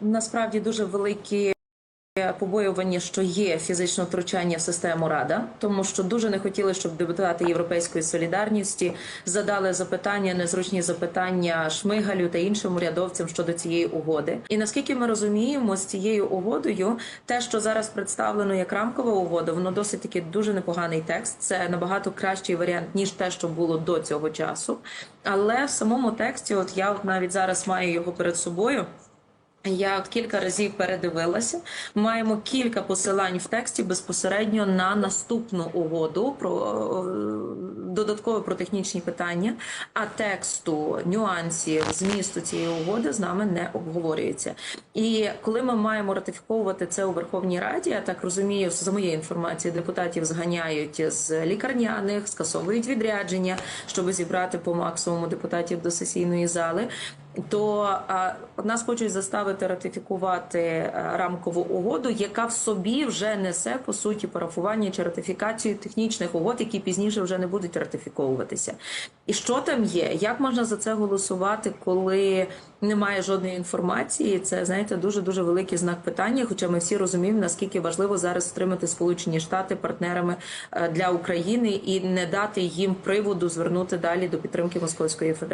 насправді дуже великі. Побоювання, що є фізичне втручання в систему Рада, тому що дуже не хотіли, щоб депутати Європейської солідарності задали запитання, незручні запитання Шмигалю та іншим урядовцям щодо цієї угоди. І наскільки ми розуміємо, з цією угодою, те, що зараз представлено як рамкова угода, воно досить таки дуже непоганий текст. Це набагато кращий варіант ніж те, що було до цього часу. Але в самому тексті, от я навіть зараз маю його перед собою. Я кілька разів передивилася. Маємо кілька посилань в тексті безпосередньо на наступну угоду про е, додатково про технічні питання. А тексту, нюансів, змісту цієї угоди з нами не обговорюється. І коли ми маємо ратифіковувати це у Верховній Раді, я так розумію, за моєю інформацією, депутатів зганяють з лікарняних, скасовують відрядження, щоб зібрати по максимуму депутатів до сесійної зали. То а, нас хочуть заставити ратифікувати рамкову угоду, яка в собі вже несе по суті парафування чи ратифікацію технічних угод, які пізніше вже не будуть ратифіковуватися. І що там є? Як можна за це голосувати, коли немає жодної інформації? Це знаєте дуже дуже великий знак питання. Хоча ми всі розуміємо, наскільки важливо зараз стримати Сполучені Штати партнерами е, для України і не дати їм приводу звернути далі до підтримки Московської Федерації.